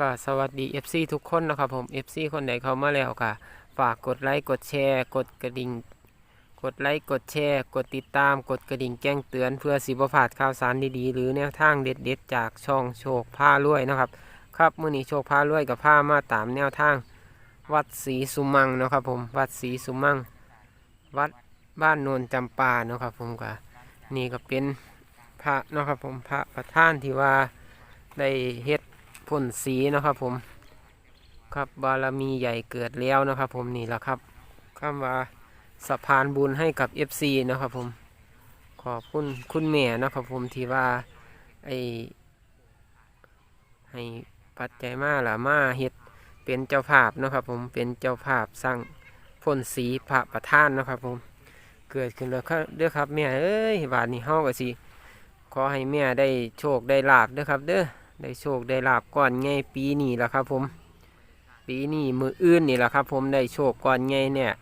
ก็สวัสดี FC ทุกคนนะครับผม FC คนไหนเข้ามาแล้วก็ฝากกดไลค์กดแชร์ กดกระดิ่ง กดไลค์กดแชร์ กดติดตามกดกระดิ่งแจ้งเตือนเพื่อสิบพลาดข่าวสารดีๆ หรือแนวทางเด็ดๆ จากช่องโชคผ้ารวยนะครับ ครับมื้อนี้โชคผ้ารวยกับผ้ามาตามแนวทาง วัดศรีสุมังนะครับผมวัดศรีสุมังวัดบ้านโนนจำปานะครับผมก็นี่ก็เป็นพระนะครับผมพระประธานที่ว่าได้เฮ็ด พ่นสีนะครับผม ครับบารมีใหญ่เกิดแล้วนะครับผมนี่แหละครับคำว่าสะพานบุญให้กับ FC นะครับผมขอบคุณคุณแม่นะครับผมที่ว่าไอให้ปัจจัยมาละมาเฮ็ดเป็นเจ้าภาพนะครับผมเป็นเจ้าภาพสร้างพ่นสีพระประธานนะครับผมเกิดขึ้นแล้วครับเด้อครับแม่เอ้ยบาดนี้เฮาก็สิขอให้แม่ได้โชคได้ลาบเด้อครับเด้อ ได้โชคได้ลาบก่อนไงปีนี้และครับ ผม ปีนี้มืออื่นนี่แหละครับ ผมได้โชคก่อนไงเนี่ย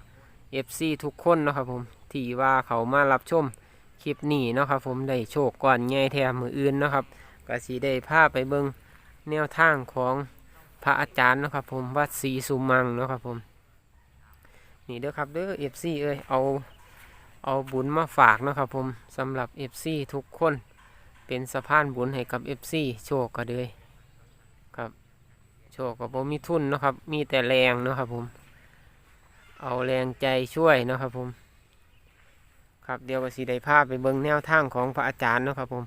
FC ทุกคนนะครับผมที่ว่าเขามารับชมคลิปนี้นะครับผมได้โชคก่อนไงแถมมืออื่นนะครับก็สีได้พาพไปเบิงแนวทางของพระอาจารย์นะครับ ผมวัดศรีสุมังนะครับผม นี่เด้อครับเด้อ FC เอ้ยเอาเอาบุญมาฝากนะครับผมสำหรับ FC ทุกคน เป็นสะพานบุญให้กับ FC โชคก็เลยครับ โชคกับผมมีทุนนะครับ มีแต่แรงนะครับผม เอาแรงใจช่วยนะครับผม ครับเดี๋ยวก็สีได้ภาพไปเบิ่งแนวทางของพระอาจารย์นะครับผม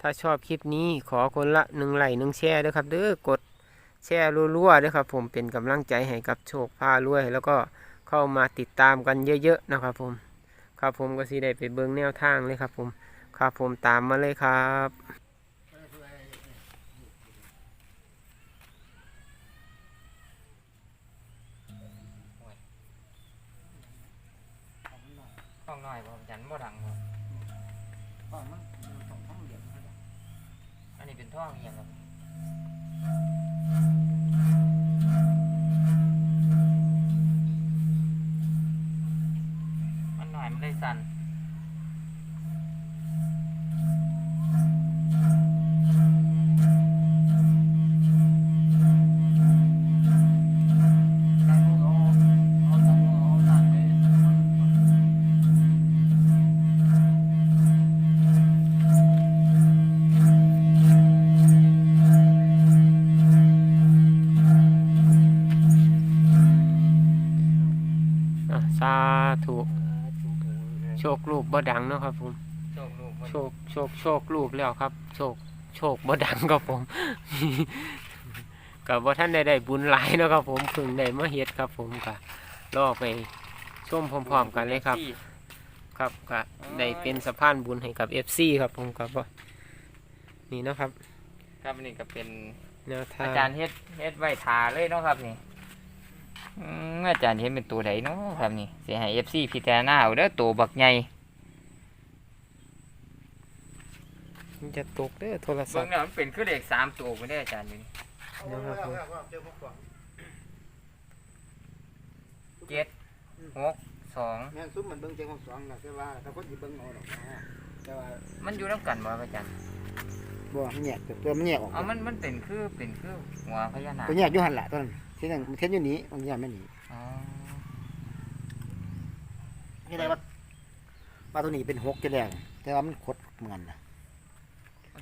ถ้าชอบคลิปนี้ขอคนละหนึ่งไลค์หนึ่งแชร์ด้วยครับเด้อกดแชร์รัวๆด้วยครับผมเป็นกำลังใจให้กับโชคพารวย แล้วก็เข้ามาติดตามกันเยอะๆนะครับผม ครับผมก็สีได้ไปเบิ่งแนวทางเลยครับผม ครับผมตามมาเลยครับต้องน้อยบ่จันบ่ดังบ่อ๋อมันมันต้องท่องเหลี่ยมเขาจ้ะอันนี้เป็นท่องอหย่างครับ สาธุโชคลูกบ่ดังเนาะครับผมโชคลูกบ่โชคโชคโชคลูกแล้วครับ โชคโชคบ่ดังครับผมกับว่าท่านได้ได้บุญหลายเนาะครับผมเพิ่งได้มาเฮ็ดครับ ผมก็รอไปชมพร้อมๆกันเลยครับ ครับก็ได้เป็นสะพานบุญให้กับ FC ครับผมครับว่านี่เนาะครับ ครับอันนี้ก็เป็นแนวทาอางจารย์เฮ็ดเฮ็ดไว้ทาเลยเนาะครับนี่ อืมอาจารย์เฮ็ดเป็นตัวใดเนาะครับนี่สิให้ FC พิจารณาเอาเด้อตัวบักใหญ่มันจะตกเด้อโทรศัเบิ่พงท์แล้วมันเป็นคือเลขสามตัวบ่ได้อาจารย์อยู่นี่นะครับผมเดี๋ยวผมบอกเจ็ดหกสองแม่นซุ้มมันเบิ่งเจ้าของสองนะแต่ว่าถ้าคนสิเบิ่งเอาดอกนะแต่ว่ามันอยู่นํกันบ่ครับอาจารย์บ่มันแยกตัวมันแยกออกเอามันมันเป็นคือเป็นคือหัวพญานาคตัวแยกอยู่หั่นล่ะตัวนั้น ที่นั่นมันเทียนอยู่นี้มันแยกไม่หนีอ๋อนี่ได้ว่าว่าตัวนี้เป็นหกจะแรกแต่ว่ามันคดเหมือนกันนะ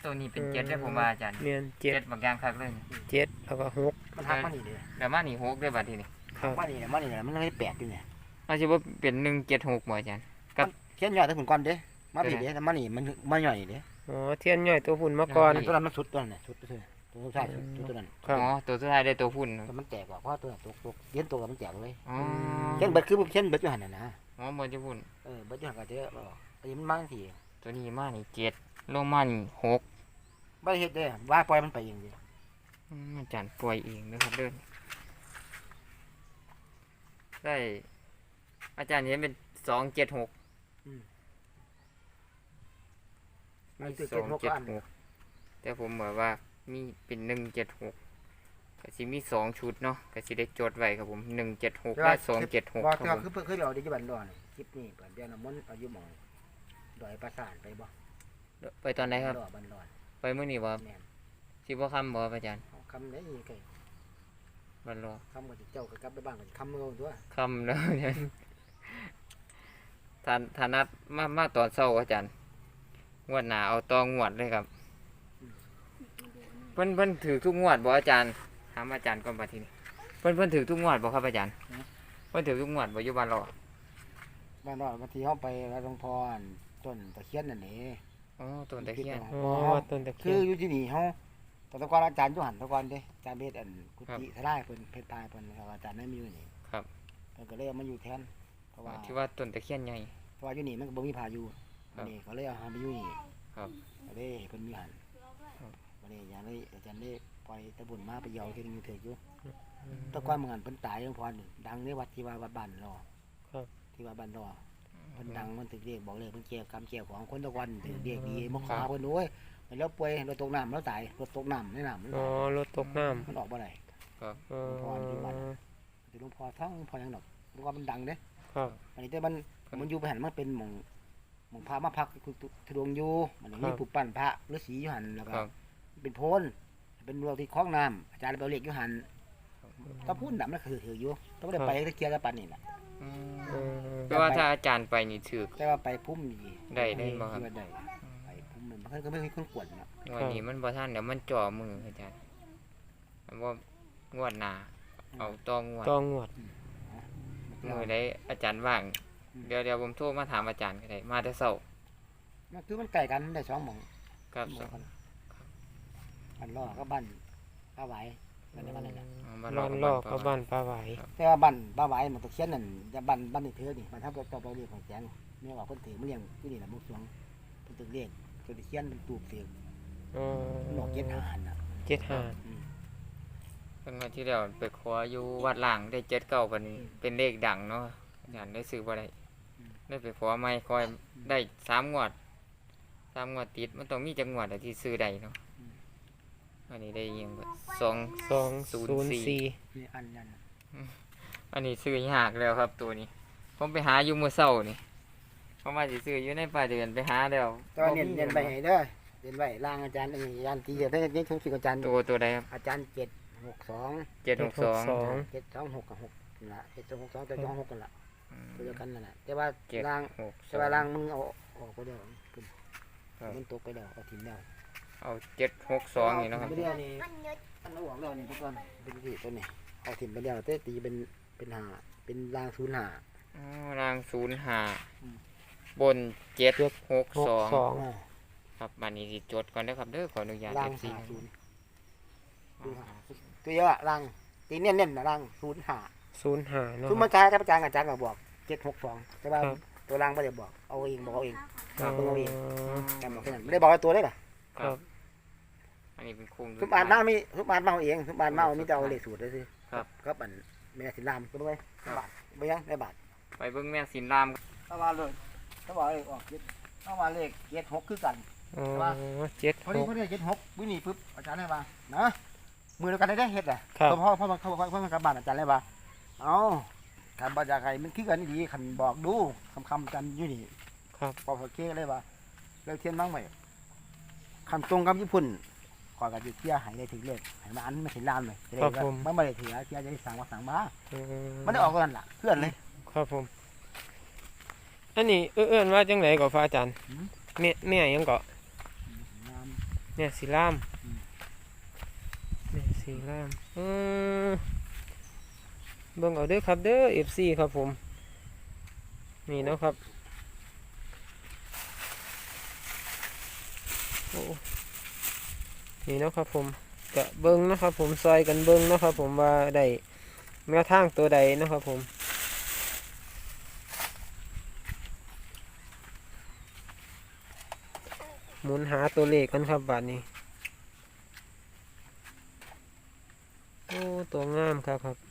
ตัวนี้เป็นเจ็ดได้อผมว่าอาจารย์เมียนเจ็ดเจ็ดบางอย่างคักเลยเจ็ดแล้วก็หกมันทักมานี่เลยเดี๋ยวมานี่หกได้อบัดทีนี้ครับมานี่เนี่ยมานี่เนี่ยมันไม่แปดอยู่เนี่ยอาจจะว่าเป็นหนึ่งเจ็ดหกบ่อาจารย์ ครับ เทียนย่อยทั้งผลก้อนเด้มาผิดเด้แต่มานี่มันมาย่อยนี่เด้อ๋อเทียนย่อยตัวฝุ่นมาก่อน ตัวนั้นมันสุดตัวนั้นน่ะสุดตัวนั้น ตัวสุดท้ายสุดตัวนั้นครับ อ๋อตัวสุดท้ายได้ตัวพุ่นแต่มันแตกออกเพราะว่าตัวนั้นตกตกเย็นตัวกับมันแตกเลยอ๋อเช่นเบิดคือเช่นเบิดอยู่หันน่ะนะอ๋อบ่จะพุ่น เออเบิดอยู่หันก็เจอเอออันนี้มันมาทีตัวนี้มานี่เจ็ดลงมานี่หกบ่ได้เฮ็ดเด้ว่าปล่อยมันไปเองดิอืมอาจารย์ป่วยเองนะครับเด้อได้ อาจารย์เห็นเป็นสองเจ็ดหกมันมีคือสเจ็อดงหกเจ็ดอันหกแต่ผมบอกว่า มีเป็นหนึ่งเจ็ดหกก็สิมีสองชุดเนาะก็สิได้จดไว้ครับผมหนึ่งเจ็ดหกและสองเจ็ดหกบ่คแต่รับว่าผมคือเพิ่นเคยเอาได้อยู่บ้านดอนคลิปนี้เปิดเดือนน้ำมนต์อายุหมองดอยประสานไปบ่ไปตอนไหนครับ ดอยบ้านดอนไปเมื่อนี้บ่แม่นสิบ่คำบ่ครับอาจารย์เอาคำได้ไกลวันรอคำกับเจ้าก็กลับไปบ้านกับคำเมืองตัวคำแล้วเนี่ยทานทานัดมามาตอนเช้าอาจารย์งวดหนาเอาตองวดเลยครับเพิ่นเพิ่นถือทุกงวดบ่อาจารย์ถามอาจารย์ก่อนบัดทีนี้เพิ่นเพิ่นถือทุกงวดบ่ครับอาจารย์เพิ่นถือทุกงวดบ่อยู่บ้านเราบ้านนอกบางทีเขาไปแล้วหลวงพ่ออั่นต้นตะเคียนนั่นเองอ๋อต้นตะเคียน อ๋อต้นตะคืเคียอนอยู่ที่นี่เขาแต่แตะกอนอาจารย์จุหันแตะกอนเด้อาจารย์เบสอันกุครับฏิทลายเพิ่นเพชรตายเพิ่นครับอาจารย์ไม่มีอยู่นี่ครับ เพิ่นก็เลยเอามาอยู่แทนเพราะว่าที่ว่าต้นตะเคียนใหญ่ เพราะว่าอยู่นี่มันก็บ่มีพาอยู่ครับ นี่เขาเลยเอาหาไปอยู่นี่ครับ ก็เลยให้เพิ่นมีหันครับก็ เลยอย่างเลยอาจารย์ได้ปล่อยตะบุญมาไปเหยาที่นี่เถิดอยู่แตะกอนเหมือนกันเพิ่นตายหลวงพ่อนี่ดังในวัดที่ว่าวัดบ้านรอครับ ที่ว่าบ้านรอเพิ่นดังมันถึงเรียกบอกเลยเพิ่นเกี่ยวกรรมเกี่ยวของคนตะวันถึงเรียกดีมาขอเพิ่นด้วยมันแล้วป่วยรถตกน้ำแล้วตายรถตกน้ำในน้ำมันอ๋อตายรถตกน้มันออกบ่ได้ำอ๋อพรที่วัดแต่หลวงพ่อท่องหลวงพ่อยังดอกหลวงพ่อมันดังเด้ครับอันนี้แต่มันมันอยู่ไปหันมันเป็นหม่องหม่องพระมาพักคือทุดงอยู่มันมีผู้ปั้นพระฤาษีอยู่หันแล้วก็ครับ เป็นโพนเป็นเรือที่คล้องน้ำอาจารย์เอาเหล็กอยู่หันก็พูดดำแล้วคือถืออยู่ต้องได้ไปตะเกียร์กับปันนี่แหละอืมอืมแปลว่าถ้าอาจารย์ไปนี่ถือแต่ว่าไปพุ่มดีได้ได้บ่ครับที่ว่าได้ไปพุ่มมันมันก็ไม่มีคนกวนเนาะงวดนี้มันบ่ทันเดี๋ยวมันจ่อมืออาจารย์มันว่างวดหน้าเอาตองวดต้องงวดมือได้อาจารย์ว่างเดี๋ยวเดี๋ยวผมโทรมาถามอาจารย์ก็ได้มาแต่เช้ามันคือมันไก่กันได้สองหม่องครับหม่องกัน บ้านล่อก็บ้านป้าไหวบ้านในบ้านนั่นแหละอ๋อบ้านบ้านลอกกับบ้านปลาไหวแต่ว่าบ้านป้าไหวมันตะเคียนนั่นจะบ้านบ้านนี่เธอนี่บ้านทับเจ้าเราเรียกของแจงเนี่ยว่าเพิ่นถือมันเลี้ยงที่นี่แหละมุกสวงเพิ่นตึกเรียกเพิ่นตะเคียนเป็นตูบเสียงอ๋อมันออกเก็ดหาหันน่ะเจ็ดห้าอืมเป็นวันที่แล้วไปขออยู่วัดล่างได้เจ็ดเก้าวันนี้เป็นเลขดังเนาะอาจารย์ได้ซื้อบ่ได้ได้ไปขอไม่คอยได้สามงวดสามงวดติดมันต้องมีจังหวัดที่ซื้อได้เนาะ อันนี้ได้ยังบ่สอง สองศูศูนนย์ย์สี่สี่นี่อันนั้นน่ะอันนี้ซื้อยากแล้วครับตัวนี้ ผมไปหาอยู่มื้อเช้านี่ผมว่าสิซื้ออยู่ในป่าเดือนไปหาแล้วแต่ว่าเน้นเน้นไปให้เด้อเน้นไว้ล่างอาจารย์อันนี้อาจารย์ตีเดียวได้ได้ทุกสิ่งอาจารย์ตัวตัวใดครับอาจารย์เจ็ดหกสองเจ็ดหกสองสอง เจ็ดสองหกกับหกนั่นล่ะเจ็ดสองหกสองเจ็ดสองหกกันล่ะอืมตัวเดียวกันนั่นแหละแต่ว่าเจ็ด ล่างหกสแต่องว่าล่างมึงเอาออกไปเดียวขึ้นครับมันตกไปแล้วเอาทิ้งแล้ว เอาเจ็ดหกสองนี่เนาะครับไปเดียวนี่อันนั้นออกแล้วนี่ทุกคนเป็นที่ตัวนี้เอาทิ้งไปแล้วแต่ตีเป็นเป็นหาเป็นล่างศูนย์หา อ๋อรางศูนย์ห้าอืม บนเจ็ดหกหกสองสองอ่าครับบันนี้สิจดก่อนนะครับเด้อขออนุญาตล่าง FC หาศูนย์ศูนย์หาตัวเยอะล่างตีเน้นเน้นๆนะล่างศูนย์หาศูนย์ห้าเนาะศูนย์มาจ่ายครับอาจารย์อาจารย์ก็บอกเจ็ดหกสองแต่ว่าครับ ตัวล่างไม่ได้บอกเอาเองบอกเอาเอง ครับเบิ่งเอาเองอ๋อ จำบอกแค่นั้นไม่ได้บอกว่าตัวได้หรอครับ อันนี้เป็นโครงทุกบานมามีทุกบานมาเอาเองทุกบานมาเอามีแต่เอาเลขสูตรเลยสิครับครับอันแม่สินรามก็ด้วยครับบาทไม่ยังได้บาทไปเบิ่งแม่สินรามถ้าว่าเลยถ้าว่าเลขออกเจ็ดถ้าว่าเลขเจ็ดหกคือกันอ๋อว่าเจ็ดพอหดีกพอดีเจ็ดหกวินี่ปุ๊บอาจารย์ได้ป่ะนะมือเดียวกันได้ได้เฮ็ดแหละครับเพราะพ่อพ่อพ่อพ่อพ่อมันกลับบ้านอาจารย์ได้ป่ะเอาถ้าบาจากใครมันคือกันดีขันบอกดูคำคำๆกันอยู่นี่ครับพอพอเก้เลยป่ะเลิกเทียนบ้างไหมคำตรงกับญี่ปุ่น ขอกับจิเที่ยหายได้ถึงเลขหายมาอันไม่ถึงล้านเลยจะได้ครับว่าผม มันไม่ได้ถือเที่ยจะได้สั่งว่าสั่งมาอืมันได้ออกกันล่ะเพื่อนเลย ครับผม อันนี้เอื้อนว่าจังไหนก่อฟ้าอาจารย์หืมแม่แม่หยังเกาะงามแม่สีรามอืมแม่สีรามอืมเบิ่งเอาเด้อครับเด้อ FC ครับผม นี่เนาะครับ โอ้ นี่นะครับผมกะเบิ้งนะครับ ผมซอยกันเบิ้งนะครับ ผมว่าได้แนวทางตัวใดนะครับ ผมหมุนหาตัวเลขกันครับบัดนี้โอ้ตัวงามครับครับ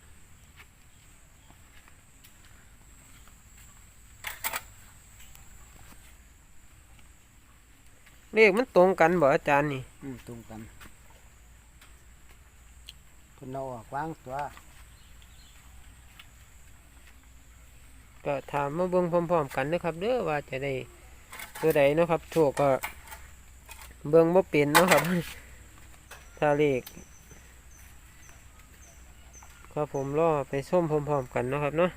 เลขมันตรงกันบ่อาจารย์นี่อืมตรงกันคุณเอาออกวางตัวก็ถามมาเบิ่งพร้อมๆกันนะครับ เด้อว่าจะได้ตัวใดเนาะครับถูกก็เบิ่งบ่เป็นเนาะครับถ้าเลขขครับผมรอไปส้มพร้อมๆกันเนาะครับเนาะ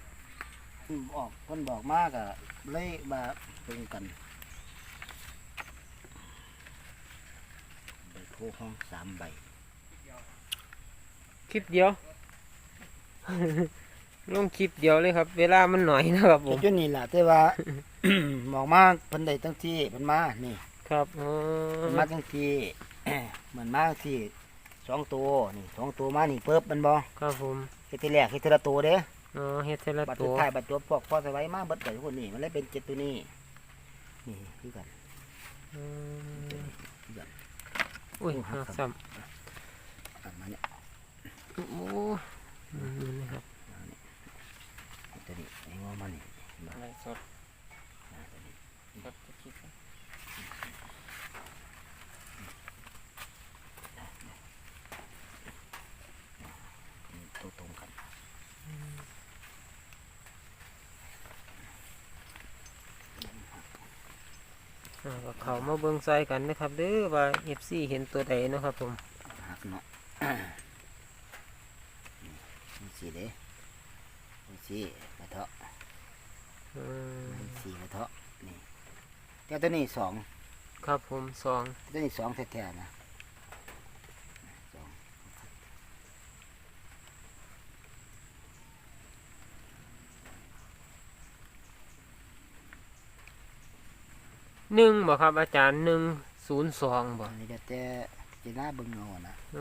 เพิ่นออกเพิ่นบอกมากอะเลยมาเพิ่งกัน ใบโพห้องสามใบคลิปเดียว ลงคลิปเดียวเลยครับ เวลามันหน่อยนะครับผเฮ็ดมอยู่นี่ล่ะแต่ว่ามองมาเพิ่นได้ตั้งที่เพิ่นมานี่ครับอ๋อเพิ่นมาตั้งที่ เหมือนมาที่สองตัวนี่สองตัวมานี่เปิบมันบ่ครับผมเฮ็ดทีแรกเฮ็ดทีละตัวเด้อ๋อเฮ็ดเทละบัดตัสุดวท้ายบัดตัวพวกพอสไว้มาเบิดกันทุกคนนี่มันเลยเป็นเจ็ดตัวนี้นี่คือกันอืม คือกันอุ้ยโอ้หัหักกซ้ซ้อันมาเนี่ยำโอ้อืมนี่ครับตัวนี้ไอ้งอมันนี่อะไรสดสดจะคิดว่า ตัวตรงกัน อ่า ก็เขามาเบิ่งใส่กันนะครับเด้อว่า FC เห็นตัวใดเนาะครับผมหักเนาะนี่สีเด้นี่สีกระเทาะอืมนี่สีกระเทาะนี่แต่ตัวนี้สองครับผมสองตัวนี้สองแท้ๆนะสอง หนึ่งบ่ครับอาจารย์หนึ่งศูนย์สองบ่อันนี้จะแต่จีน่าเบิ่งเอานะเอ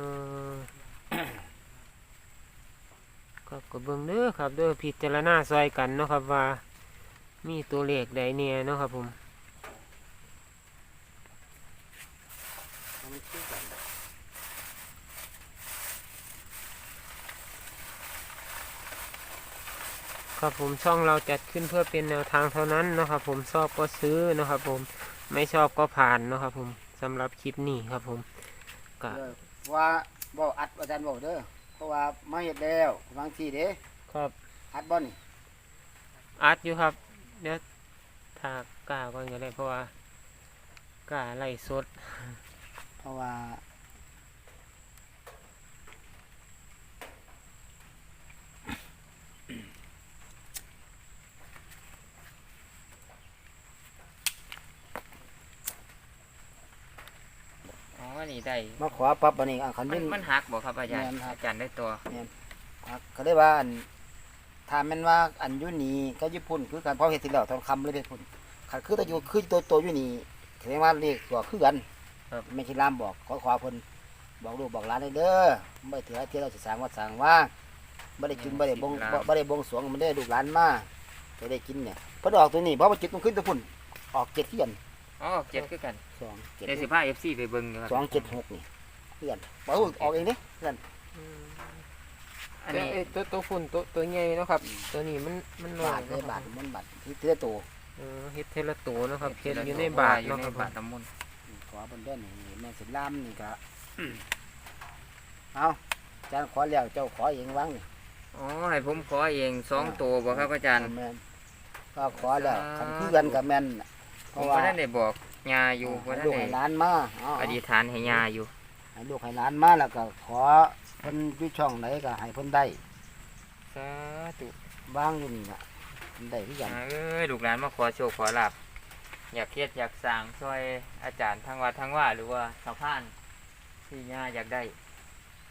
อครับก็เบิ่งเด้อครับเด้อพิจารณาซอยกันเนาะครับว่า มีตัวเลขใดเนี่ยเนาะครับผมมันคือกันครับผมช่องเราจัดขึ้นเพื่อเป็นแนวทางเท่านั้นเนาะครับผมชอบก็ซื้อเนาะครับผม ไม่ชอบก็ผ่านเนาะครับ ผมสำหรับคลิปนี้ครับ ผมก็เด้อว่าบ่อัดอาจารย์บอกเด้อเพราะว่ามาเฮ็ดแล้วบางทีเด้ครับอัดบ่นี่อัดอยู่ครับเดี๋ยวถ้ากล้าก่อนก็ได้เพราะว่ากล้าไล่สด เพราะว่า อ๋อ นี่ได้มาขอปรับอันนี้อะคันมันี้ นมันหักบ่ครับอาจารย์แม่นครับ อาจารย์ได้ตัวอะก็ได้ว่าอันถ้าแม่นว่าอันอยู่นี่ก็ญี่ปุ่นคือกันเพราะเฮ็ดสิแล้วทองคำเลยเด้พุ่นคันคือตัวอยู่คือตัวตัวอยู่นี่แสดงว่าเลขตัวคือกันไม่ใช่ลามบอกขอขอเพิ่นบอกลูกบอกหลานได้เด้อบ่ถือว่าเที่ยวเราสิสร้างวัดสร้างว่าบ่ได้กินบ่ได้บงบ่บ่ได้บงสรวงมันได้ลูกหลานมาจะได้กินเนี่ยเพิ่นออกตัวนี้เพราะว่าจิตมันขึ้นตัวพุ่นออกเจ็ดเที่ยน อ๋อเจ็ดคือกันสองเจ็ดเดี๋ยวสิพา FC ไปเบิ่งอยู่ครับสองเจ็ดหกนี่เพื่อนบอกว่าออกเองเด้เพื่อนอันแต่นี้ไอ้ตัวตัวฝุ่นตัวตัวใหญ่เนาะครับ ตัวนี้มันมันน้อบายทเลยบาทมันบาทที่เทือตัวเออเฮ็ดเทละตัวเนาะครับเฮ็ดละอยู่ตัวในบาทอยู่เนาะในครับบาทน้ำมนต์ขอบนเด้อนนี่แม่สิลามนี่ก็เอาอาจารย์ขอแล้วเจ้าขอเองวางนี่อ๋อให้ผมขอเองสองตัวบ่ครับอาจารย์ แม่นก็ขอแล้วคันคือกันกับแม่นน่ะ เพผมราะก็ว่าได้ได้บอกยาอยู่บ่ให้ได้ลูกได้ให้หลานมาเอาอธิษฐานให้ยาอยู่ ให้ลูกให้หลานมาแล้วก็ขอเพิ่นอยู่ช่องไหนก็ให้เพิ่นได้สาธุบ้างอยู่นี่น่ะเพิ่นได้คือกัน เอ้ยลูกหลานมาขอโชคขอลาบอยากเฮ็ดอยากสร้างช่วยอาจารย์ทางวัดทางว่า หรือว่าชาวพานที่ย่าอยากได้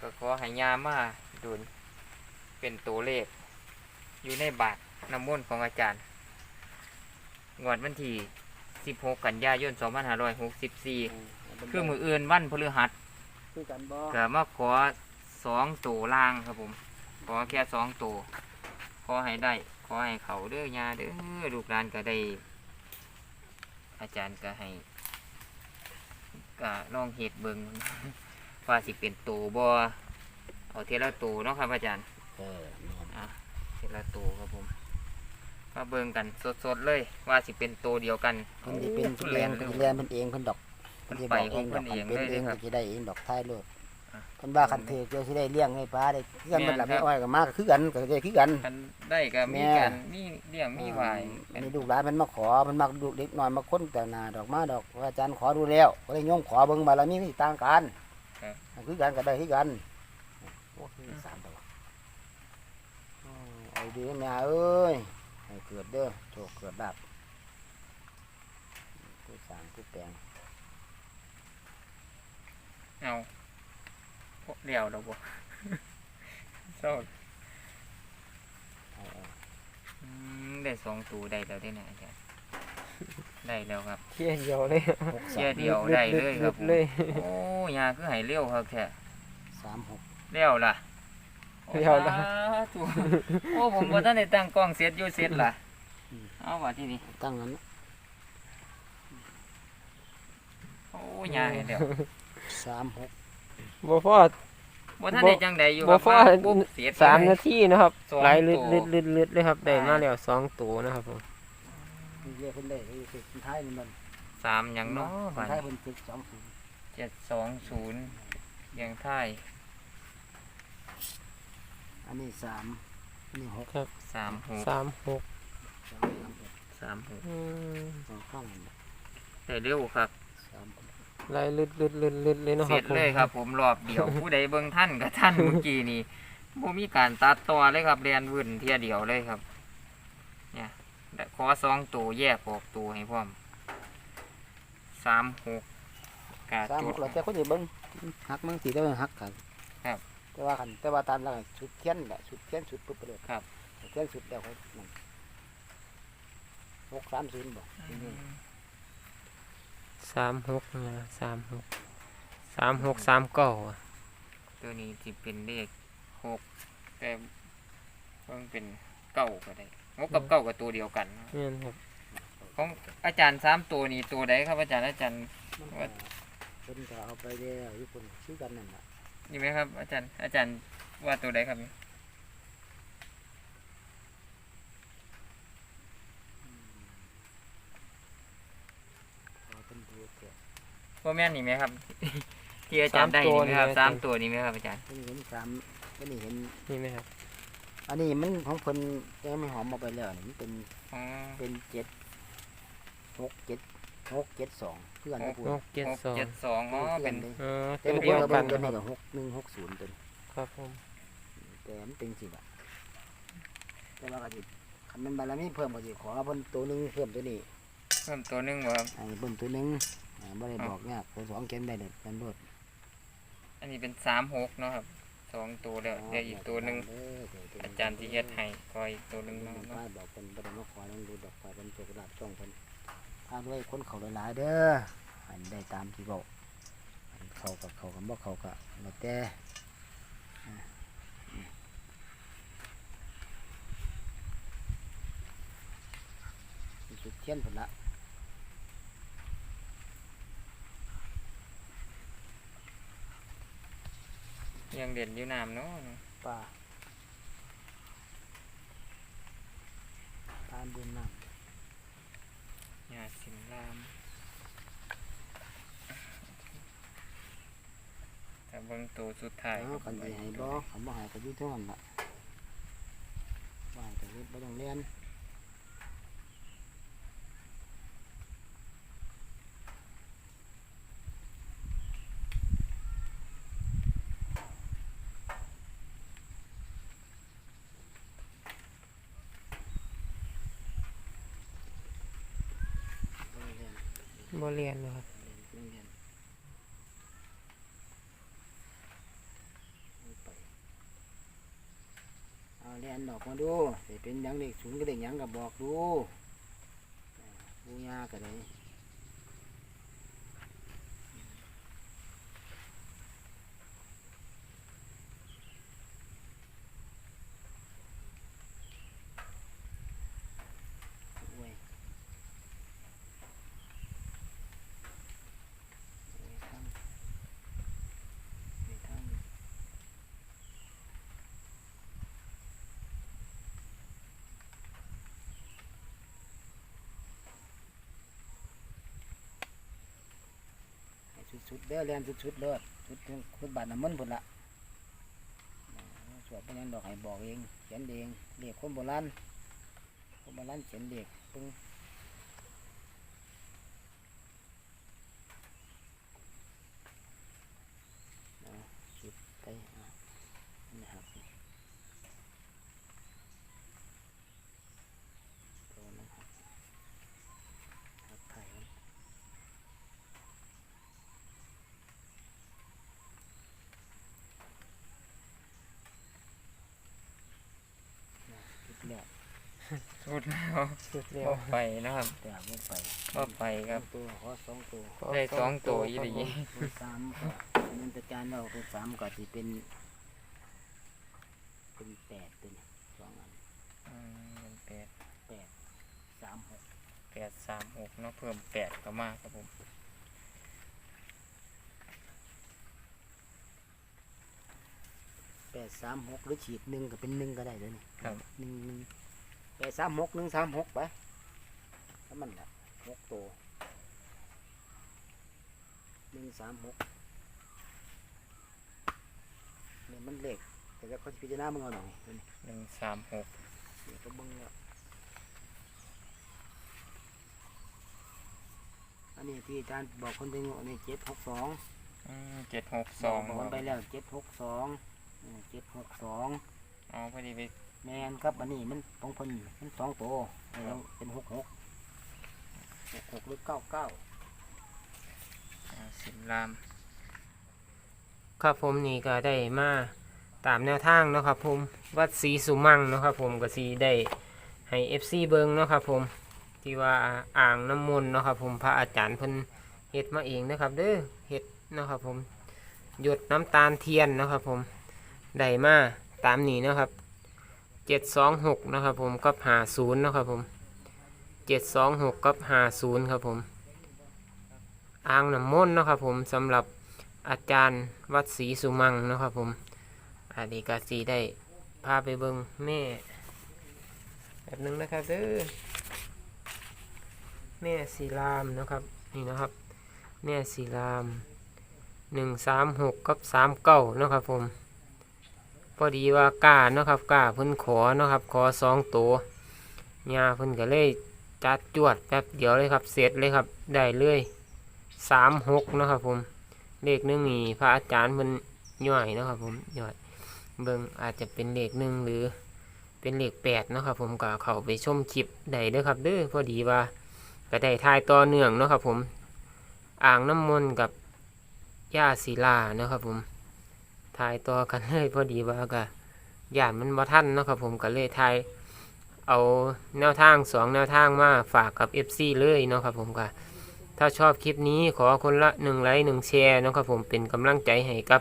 ก็ขอให้ย่ามาดุลเป็นตัวเลข อยู่ในบาทน้ำมนต์ของอาจารย์งวดวันที่ 16 กันยายน2564 คือมืออื่นวันพฤหัสคือกันบ่ก็มาขอสองตัวล่างครับผม ขอแค่สองตัวขอให้ได้ ขอให้เขาเด้อยาเด้อลูกหลานก็ได้ อาจารย์ก็ให้ก็ลองเห็ดเบิงว่าสิเป็นตัวบ่เอาเทละตัวเนาะครับอาจารย์เออแม่นเทละตัวครับผม มาเบิงกันสดๆเลย ว่าสิเป็นตัวเดียวกันเพิ่นสิเป็นแรงเป็นแรงเพิ่นเองเพิ่นดอกเพิ่นสิไปบอกของเองดเพิ่อกนเองเป็นเลยเองครัก็บ สิได้เองดอกท้ายโลดอะเพิ่นว่าคันถือเจ้าสิได้เลี้ยงให้ปลาได้คือกันแม่เพิ่นนล่ะครัไม่บ อ้อยก็มาก็คือกันก็ได้คือกัน กันได้ก็มีแม่ กันมีเลี้ยงมีไหวายอันนี้ลูกหลานมันมาขอมันมาดูเล็กน้อยมาค้นแต่หน้าดอกมาดอกว่าอาจารย์ขอดูแล้วก็ได้โยมขอเบิ่งบารมีที่ต่างกันคือกันก็ได้คือกันโอ้ยสามตัวดีๆนะแม่เอ้ยให้ เกิดเด้อโชคเกิดลาบกูสร้างกูแปลงเอาพวกเดียวดอกบ่เศร้าเอาเอาอืมได้สองตัวได้แล้วได้ไหนะอาจารย์ ได้แล้วครับ เที่ยเดียวเลยหกเที่สายมเดียวได้เลยครับผมเลยโอ้ยาคือให้เร็วครับแค่สามหกเร็วล่ะ เลี้ยวละสาธุโอ้ผมบ่ทันได้ตั้งกล้องเสร็จอยู่เสร็จล่ะเอาว่าที่นี่ตั้งนั้นนะโอ้ยาให้แล้วสามหกบ่พอ บ่ทันได้จังใดอยู่บ่ครับพอมาปุ๊บเสร็จ สามเลยนาทีนะครับสองไหลลึดตัว ลึดลึดลึดเลยครับได้อ่ามมาแล้วสองตัวนะครับผมเรียกคนได้คือสุดท้ายนี่มันสามหยังเนาะสุบัดดท้ายเป็นจุดสองศูนย์เจ็ดสองศูนย์ยังท้าย อันนี้สามอันนี้หกสามหกสามหกสามสามหกสามหกอืมสองข้างนี่ได้เร็วครับ สามหกไหลลึดลึดลึดลึดเลยเนาะเสคร็รับจผมเลยครับ ผมรอบเดียว ผู้ใดเบิ่งท่านกับท่านเมื่อกี้นี่บ่มีการตัดต่อเลยครับเรียนวุ่นเทียเดียวเลยครับ เนี่ยและขอสองตัวแยกออกตัวให้พร้อมสามหกกาสามจุหด กเราจะคนอื่นเบิ้งหักมั่งสีได้เบิ้งหักกันครับ แต่ว่าคันแต่ว่าตามหลักสุดเทียนแหละสุดเทียนสุดปุ๊บไปเลยครับเทียนสุดแล้วเขานั่นหกสามศูนย์บอกสามหกนะสามหกสามหกสามเก้าอะตัวนี้จะเป็นเลขหกแต่เพิ่งเป็นเก้าก็ได้หกกับเก้ากับตัวเดียวกัน นี่นครับของอาจารย์สามตัวนี้ตัวใดครับอาจารย์อาจารย์ มันว่า คนก็เอาไปเด้อญี่ปุ่นชื่อกันนั่นแหละ นี่ไหมครับ อาจารย์ อาจารย์ว่าตัวใดครับเอาเป็นตัวเกิดพ่อแม่นนี่ไหมครับ ที่อาจารย์ได้นี่ไหมครับสามตัวนี้ไหมครับอาจารย์อันนี้เห็นสามอันนี้เห็นนี่ไหมครับ อันนี้มันของเพิ่นยังไม่หอมเอาไปแล้วนี่มันเป็นอ๋อเป็นเจ็ดหกเจ็ด หกเจ็ดสองเพื่อนนะพูดหกเจ็ดหกสองเจ็ดสองอ๋อเป็นเลยเออแต่ตัวบางเดียวคกันก็นะเบิ่งคตัวรับนี้ก็หกหนึ่งหกศูนย์ตัวนี้ครับผมแต่มันเป็นสิบอะแต่ว่าก็สิคันมันบารมีเพิ่มก็สิขอเพิ่นตัวหนึงเพิ่มตัวนี้เพิ่มตัวหนึงบ่ครับให้เพิ่มตัวหนึงอ่าบ่ได้บอกยากตัวสองเขียนได้เด็ดกันโดดอันนี้เป็นสามหกเนาะครับสองตัวแล้วเดี๋ยวอีกตัวหนึ่งเด้อเดี๋วตัวหนึ่งอาจารย์ที่เฮ็ดให้ก็อีกตัวหนึ่งเนาเนาะบอกเพิ่นบ่ได้มาขอลองดูดอกไฟเพิ่นโชคลาภช่องเพิ่น พาด้วยคนเขาหลายๆเด้ออันได้ตามที่บอกอันเขากับเขากับบ่เขาก็แล้วแต่จุดเทียนพุ่นละยังเด่นอยู่น้ำเนาะป่าตามดินน้ ยา สินลามแต่เบิ่งตัวสุดท้ายำเอาคันสิให้บ่คันบ่ให้ก็อยู่เท่านั้นล่ะว่าให้ก็อยู่บ่ต้องเรียนบ่ต้องเรียน บเรียนเลยครับเอาไปเอาเรียนดอกมาดูสิเป็นหยังเด็กศูนย์ก็เด็กหยังกับบอกดูปูยาก็ได้โอ้ยโอ้ยทางไปทางให้ สุดๆเด้อเรียนสุดๆเด้อสุดชุดบาทน้ำมันต์พุ่นละสวดเป็นหยังดอกให้บอกเองเขียนเองเด็กคนโบราณคนโบราณเขียนเรียกปึ้ง สุดไปอะนี่ครับ สุดแล้วสุดแล้ก็วไปนะครับแต่บ่ไปก็ไปครับ ตัวขอสองตัวได้สองตัวอีหลีตัวสามก็เงินตะการเราตัวสามก็สิเป็น เป็นแปดตัวนี้สองอันอืมแปดแปดสามหกแปดสามหกเนาะเพิ่มแปดเข้ามาครับผมแปดสามหกหรือฉีดหนึ่งก็เป็นหนึ่งก็ได้เลยนี่ครับหนึ่งหนึ่ง แปดสามหกหนึ่งสามหกไปแล้วมันละหกตัวหนึ่งสามหกเนี่ยมันเล็กแต่แล้วเขาจะพิจารณามึงเอาหน่อยตัวนี้หนึ่งสามหกเดี๋ยวก็เบิ้งแล้วอันนี้ที่อาจารย์บอกคนถึงอันนี้เจ็ดหกสองเจ็ดหกสองบอกมันไปแล้วเจ็ดหกสองเจ็ดหกสองอ๋อพอดีไป แมนครับอันนี้มันของเพิ่นมันสองตัวเป็นหกหกหกหกหรือเก้าเก้าสิบลาม ครับผมนี่ก็ได้มาตามแนวทางเนาะครับผมวัดศรีสุมังเนาะครับผมก็สีได้ให้ FC เบิงเนาะครับผมที่ว่าอ่างน้ำมนต์เนาะครับผมพระอาจารย์เพิ่นเฮ็ดมาเองนะครับเด้อเฮ็ดเนาะครับผม หยดน้ำตาลเทียนเนาะครับผมได้มาตามนี้นะครับ 726เนะครับผมกับ50เนาะครับผม726กับ50ครับผมอ่างน้ำมนต์นะครับผมสำหรับอาจารย์วัดศรีสุมังนะครับผมอาดีกาสีได้พาไปเบิงแม่ แบบนึงนะครับเด้อแม่สีรามนะครับนี่นะครับ แม่สีรามหนึ่งสามหกกับสามเก้านะครับผม พอดีว่ากาเนาะครับกาเพิ่นขอเนาะครับขอสองตัวยาเพิ่นก็เลยจัดจวดแป๊บเดียวเลยครับเสร็จเลยครับได้เลยสามหกเนาะครับผมเลขหนึ่งนี่พระอาจารย์มันย่อยเนาะครับผมย่อยเบิ่งอาจจะเป็นเลขหนึ่งหรือเป็นเลขแปดเนาะครับผมก็เข้าไปชมคลิปได้เด้อครับเด้อพอดีว่าก็ได้ทายต่อเนื่องเนาะครับผมอ่างน้ำมนต์กับย่าศิลาเนาะครับผม ทายต่อกันเลยพอดีว่าก็ญาติมันบ่ทันเนาะครับผมก็เลยทายเอาแนวทางสองแนวทางมาฝากกับ FC เลยเนาะครับผมก็ถ้าชอบคลิปนี้ขอคนละหนึ่งไลค์หนึ่งแชร์เนาะครับผมเป็นกำลังใจให้กับ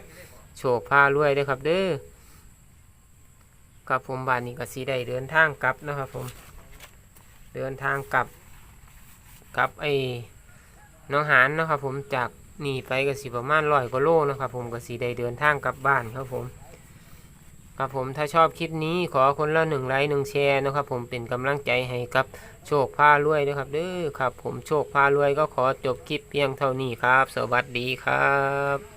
โชคพารวยด้วยครับเด้อครับผมบ้านนี้ก็สีได้เดินทางกลับนะครับผม เดินทางกลับกลับไอ้น้องหานนะครับผมจาก นี่ไปก็สิประมาณร้อยกว่าโลนะครับผมก็สีได้เดินทางกลับบ้านครับผมครับผมถ้าชอบคลิปนี้ขอคนละหนึ่งไลค์หนึ่งแชร์นะครับ ผมเป็นกำลังใจให้กับโชคพารวยนะครับเด้อครับ ผมโชคพารวยก็ขอจบคลิปเพียงเท่านี้ครับ สวัสดีครับ